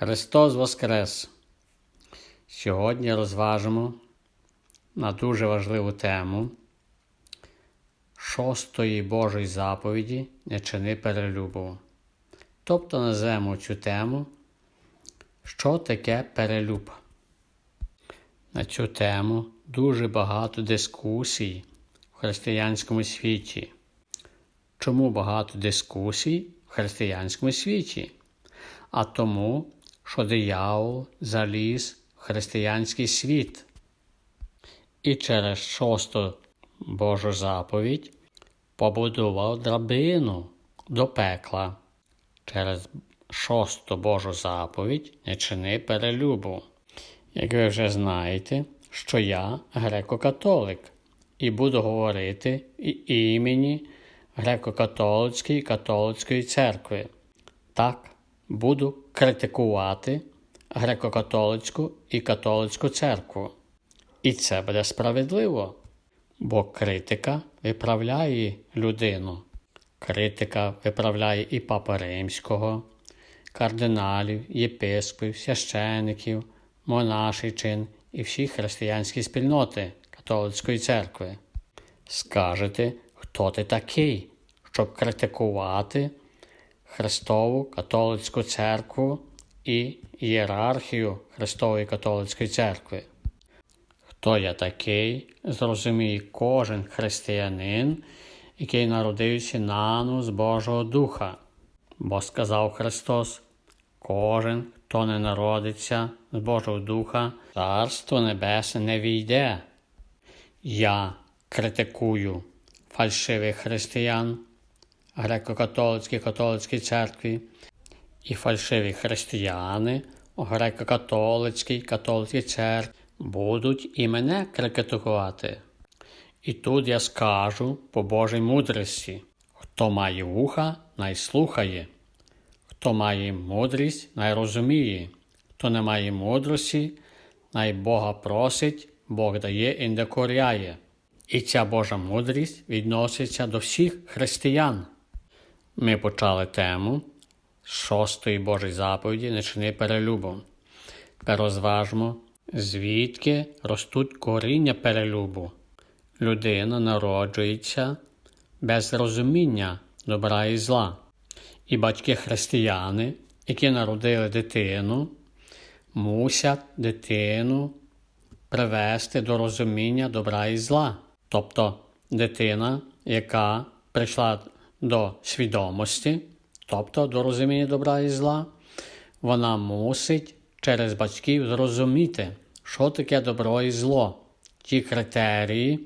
Христос Воскрес! Сьогодні розважимо на дуже важливу тему шостої Божої заповіді не чини перелюбу. Тобто назвемо цю тему, що таке перелюб. На цю тему дуже багато дискусій в християнському світі. Чому багато дискусій в християнському світі? А тому, що диявол заліз в християнський світ. І через шосту Божу заповідь побудував драбину до пекла. Через шосту Божу заповідь не чини перелюбу. Як ви вже знаєте, що я греко-католик і буду говорити і імені греко-католицької католицької церкви. Так, буду критикувати греко-католицьку і католицьку церкву. І це буде справедливо, бо критика виправляє людину. Критика виправляє і Папа Римського, кардиналів, єпископів, священиків, монашичин і всі християнські спільноти католицької церкви. Скажете, хто ти такий, щоб критикувати Христову католицьку церкву і ієрархію Христової католицької церкви? Хто я такий, зрозуміє кожен християнин, який народився нано з Божого Духа. Бо сказав Христос: кожен, хто не народиться з Божого Духа, Царство Небесне не війде. Я критикую фальшивих християн, греко-католицькій католицькій церкві і фальшиві християни греко-католицькій католицькій церкві будуть і мене критикувати. І тут я скажу по Божій мудрості, хто має вуха, най слухає, хто має мудрість, най розуміє, хто не має мудрості, най Бога просить, Бог дає і не коряє. І ця Божа мудрість відноситься до всіх християн. Ми почали тему шостої Божої заповіді не чини перелюбу. Тепер розважмо, звідки ростуть коріння перелюбу. Людина народжується без розуміння добра і зла. І батьки християни, які народили дитину, мусять дитину привести до розуміння добра і зла. Тобто дитина, яка прийшла до свідомості, тобто до розуміння добра і зла, вона мусить через батьків зрозуміти, що таке добро і зло. Ті критерії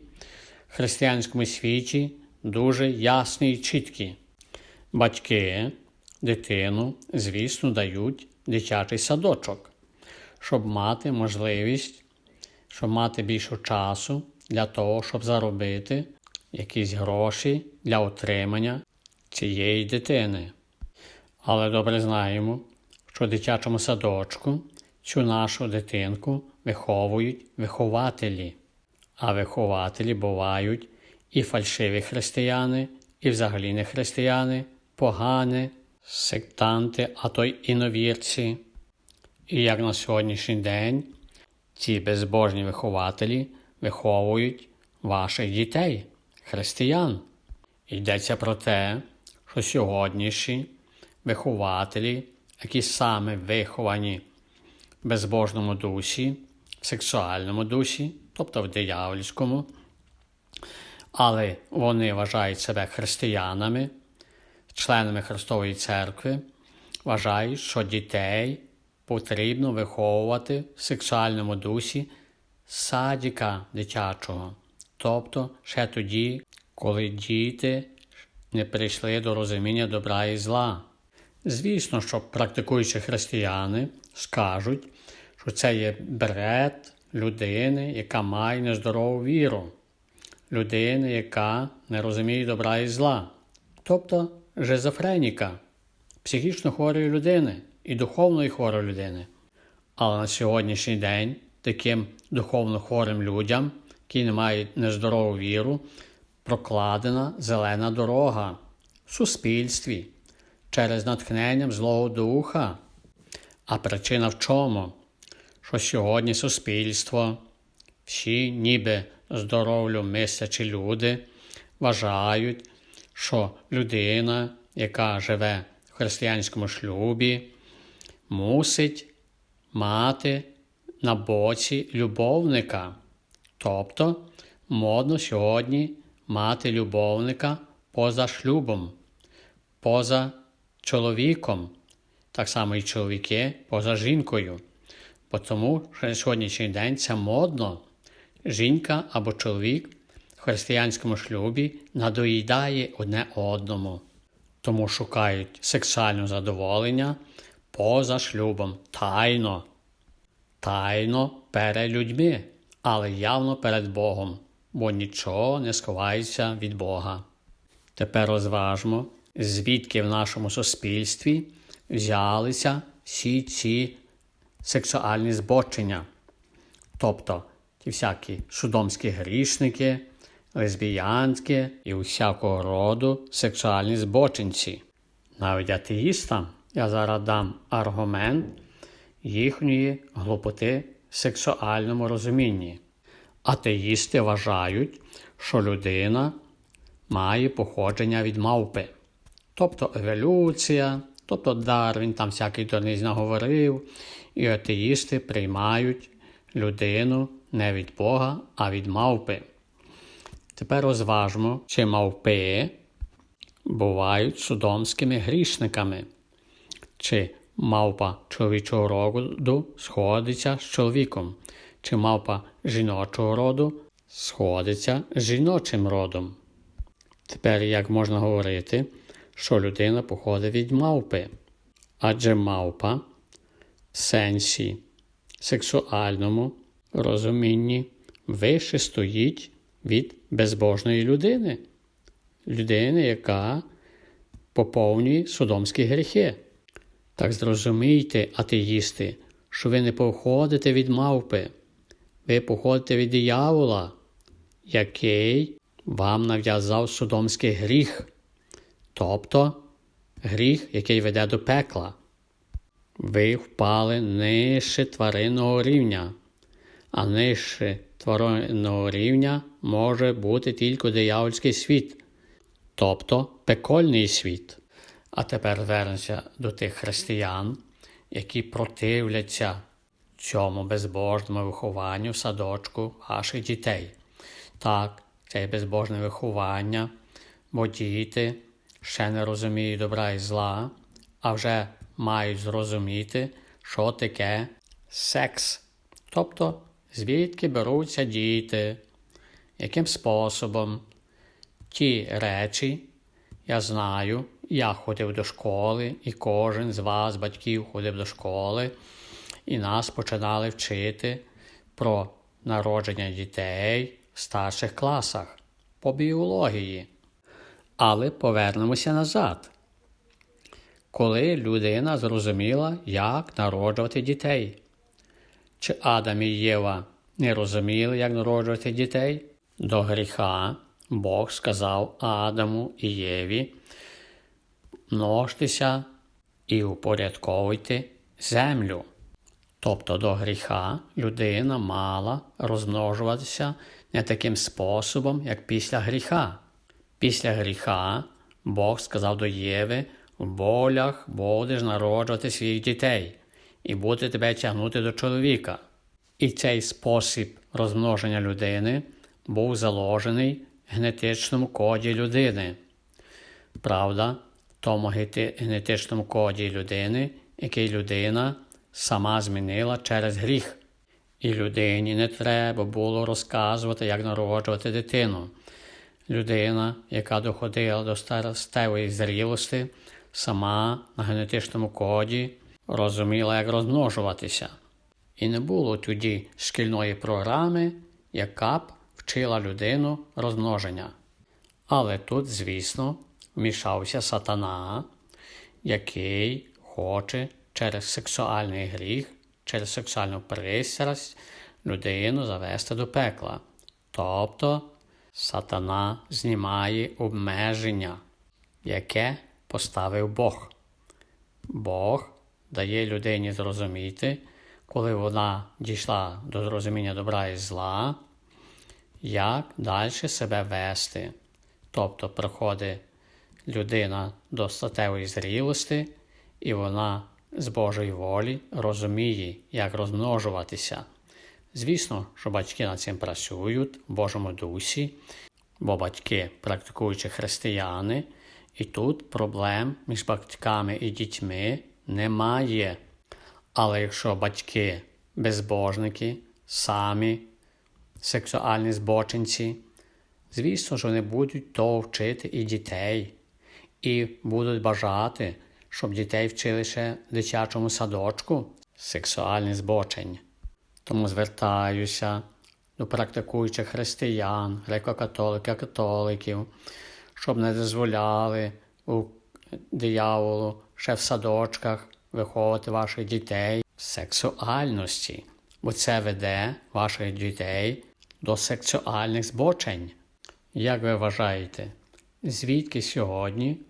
в християнському світі дуже ясні і чіткі. Батьки дитину, звісно, дають дитячий садочок, щоб мати можливість, щоб мати більше часу для того, щоб заробити якісь гроші для отримання цієї дитини. Але добре знаємо, що в дитячому садочку цю нашу дитинку виховують вихователі, а вихователі бувають і фальшиві християни, і взагалі не християни, погані, сектанти, а то й іновірці. І як на сьогоднішній день ці безбожні вихователі виховують ваших дітей, християн. Йдеться про те, що сьогоднішні вихователі, які саме виховані в безбожному дусі, в сексуальному дусі, тобто в диявольському, але вони вважають себе християнами, членами Христової церкви, вважають, що дітей потрібно виховувати в сексуальному дусі садіка дитячого, тобто ще тоді, коли діти не прийшли до розуміння добра і зла. Звісно, що практикуючі християни скажуть, що це є бред людини, яка має нездорову віру, людини, яка не розуміє добра і зла, тобто жизофреніка, психічно хворої людини і духовної хворої людини. Але на сьогоднішній день таким духовно хворим людям, які мають нездорову віру, прокладена зелена дорога в суспільстві через натхненням Злого Духа. А причина в чому? Що сьогодні суспільство, всі ніби здоровлю мислячі люди вважають, що людина, яка живе в християнському шлюбі, мусить мати на боці любовника. Тобто модно сьогодні мати любовника поза шлюбом, поза чоловіком, так само і чоловіки поза жінкою. Бо тому що на сьогоднішній день це модно. Жінка або чоловік в християнському шлюбі надоїдає одне одному, тому шукають сексуальне задоволення поза шлюбом тайно, тайно перед людьми, але явно перед Богом, бо нічого не сховається від Бога. Тепер розважмо, звідки в нашому суспільстві взялися всі ці сексуальні збочення, тобто ті всякі судомські грішники, лесбіянські і усякого роду сексуальні збочинці. Навіть атеїстам я зараз дам аргумент їхньої глупоти сексуальному розумінні. Атеїсти вважають, що людина має походження від мавпи, тобто еволюція, тобто Дарвін там всякий дурниць наговорив, і атеїсти приймають людину не від Бога, а від мавпи. Тепер розважмо, чи мавпи бувають судомськими грішниками, чи мавпа чоловічого роду сходиться з чоловіком, чи мавпа жіночого роду сходиться з жіночим родом. Тепер як можна говорити, що людина походить від мавпи, адже мавпа в сенсі сексуальному розумінні вище стоїть від безбожної людини, людини, яка поповнює судомські гріхи. Так зрозумійте, атеїсти, що ви не походите від мавпи, ви походите від диявола, який вам нав'язав судомський гріх, тобто гріх, який веде до пекла. Ви впали нижче тваринного рівня, а нижче тваринного рівня може бути тільки диявольський світ, тобто пекольний світ. А тепер вернемося до тих християн, які противляться цьому безбожному вихованню в садочку ваших дітей. Так, це безбожне виховання, бо діти ще не розуміють добра і зла, а вже мають зрозуміти, що таке секс. Тобто, звідки беруться діти, яким способом ті речі, я знаю, я ходив до школи, і кожен з вас, батьків, ходив до школи, і нас починали вчити про народження дітей в старших класах по біології. Але повернемося назад. Коли людина зрозуміла, як народжувати дітей. Чи Адам і Єва не розуміли, як народжувати дітей? До гріха Бог сказав Адаму і Єві множтеся і упорядковуйте землю. Тобто до гріха людина мала розмножуватися не таким способом, як після гріха. Після гріха Бог сказав до Єви, в болях будеш народжувати своїх дітей, і буде тебе тягнути до чоловіка. І цей спосіб розмноження людини був заложений в генетичному коді людини. Правда, тому генетичному коді людини, який людина сама змінила через гріх. І людині не треба було розказувати, як народжувати дитину. Людина, яка доходила до старостевої зрілості, сама на генетичному коді розуміла, як розмножуватися. І не було тоді шкільної програми, яка б вчила людину розмноження. Але тут, звісно, вмішався сатана, який хоче через сексуальний гріх, через сексуальну пристрасть людину завести до пекла. Тобто сатана знімає обмеження, яке поставив Бог. Бог дає людині зрозуміти, коли вона дійшла до зрозуміння добра і зла, як далі себе вести. Тобто приходить людина до статевої зрілості, і вона з Божої волі розуміє, як розмножуватися. Звісно, що батьки над цим працюють в Божому дусі, бо батьки практикуючі християни, і тут проблем між батьками і дітьми немає. Але якщо батьки безбожники, самі сексуальні збочинці, звісно, що вони будуть то вчити і дітей, і будуть бажати, щоб дітей вчили ще в дитячому садочку сексуальні збочень. Тому звертаюся до практикуючих християн, греко-католиків, католиків, щоб не дозволяли у дияволу ще в садочках виховувати ваших дітей в сексуальності, бо це веде ваших дітей до сексуальних збочень. Як ви вважаєте, звідки сьогодні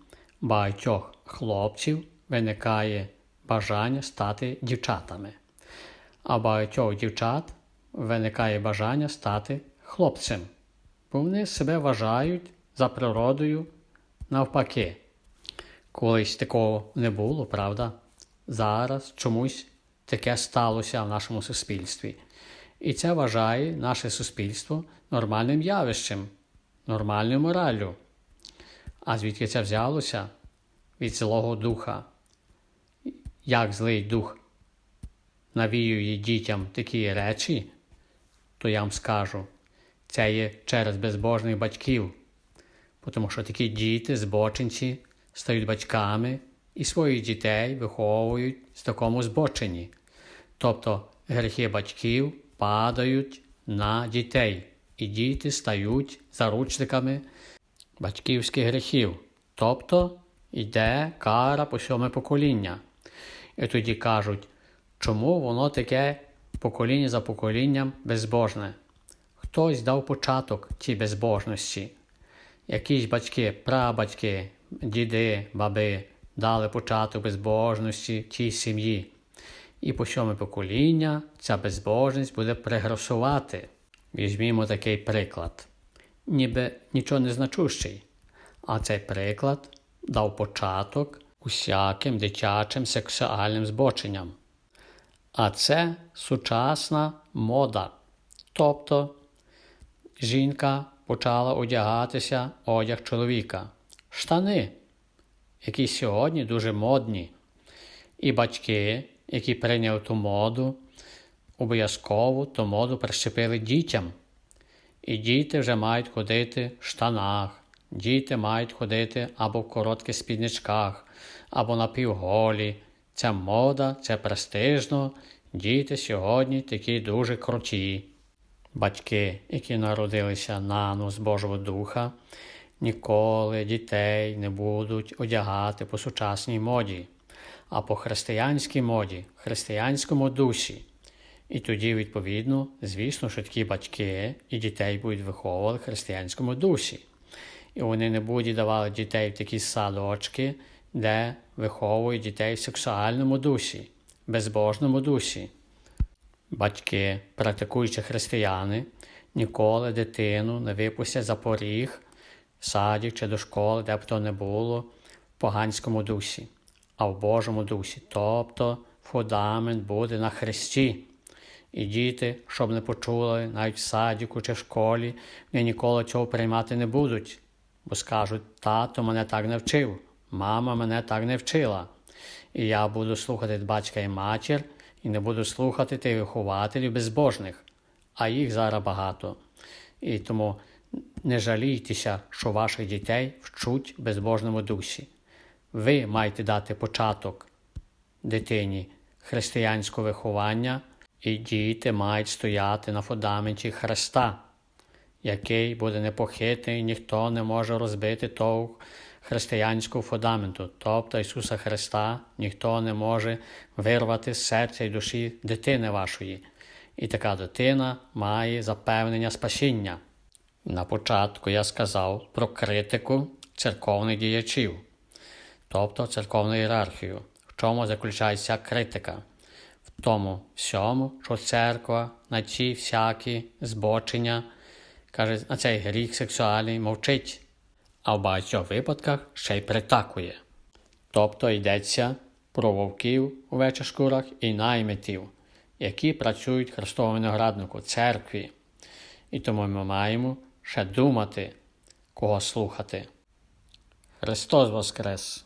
багатьох хлопців виникає бажання стати дівчатами, а багатьох дівчат виникає бажання стати хлопцем, бо вони себе вважають за природою навпаки. Колись такого не було, правда? Зараз чомусь таке сталося в нашому суспільстві. І це вважає наше суспільство нормальним явищем, нормальною мораллю. А звідки це взялося? Від злого духа. Як злий дух навіює дітям такі речі, то я вам скажу, це є через безбожних батьків, тому що такі діти, збочинці, стають батьками і своїх дітей виховують в такому збоченні. Тобто гріхи батьків падають на дітей, і діти стають заручниками батьківських гріхів. Тобто йде кара по сьоме покоління. І тоді кажуть, чому воно таке покоління за поколінням безбожне? Хтось дав початок цій безбожності. Якісь батьки, прабатьки, діди, баби дали початок безбожності цій сім'ї. І по сьоме покоління ця безбожність буде пригросувати. Візьмімо такий приклад, ніби нічого не значущий, а цей приклад дав початок усяким дитячим сексуальним збоченням. А це сучасна мода. Тобто жінка почала одягатися одяг чоловіка, штани, які сьогодні дуже модні. І батьки, які прийняли ту моду, обов'язково ту моду прищепили дітям. І діти вже мають ходити в штанах, діти мають ходити або в коротких спідничках, або на півголі. Ця мода, це престижно. Діти сьогодні такі дуже круті. Батьки, які народилися на з Божого Духа, ніколи дітей не будуть одягати по сучасній моді, а по християнській моді, християнському дусі. І тоді, відповідно, звісно, що такі батьки і дітей будуть виховувати в християнському дусі. І вони не будуть давати дітей в такі садочки, де виховують дітей в сексуальному дусі, безбожному дусі. Батьки, практикуючи християни, ніколи дитину не випустять за поріг, садик чи до школи, де б то не було, в поганському дусі, а в Божому дусі. Тобто фундамент буде на Христі. І діти, щоб не почули, навіть в садіку чи в школі, вони ніколи цього приймати не будуть, бо скажуть, тато мене так не вчив, мама мене так не вчила. І я буду слухати батька і матір, і не буду слухати тих вихователів безбожних, а їх зараз багато. І тому не жалійтеся, що ваших дітей вчуть безбожному дусі. Ви маєте дати початок дитині християнського виховання, і діти мають стояти на фундаменті Христа, який буде непохитний, ніхто не може розбити того християнського фундаменту, тобто Ісуса Христа, ніхто не може вирвати з серця і душі дитини вашої. І така дитина має запевнення спасіння. На початку я сказав про критику церковних діячів, тобто церковну ієрархію. В чому заключається критика? Тому всьому, що церква на ці всякі збочення, каже, на цей гріх сексуальний мовчить, а в багатьох випадках ще й притакує. Тобто йдеться про вовків у вечошкурах і наймитів, які працюють Христовому винограднику, церкві. І тому ми маємо ще думати, кого слухати. Христос Воскрес!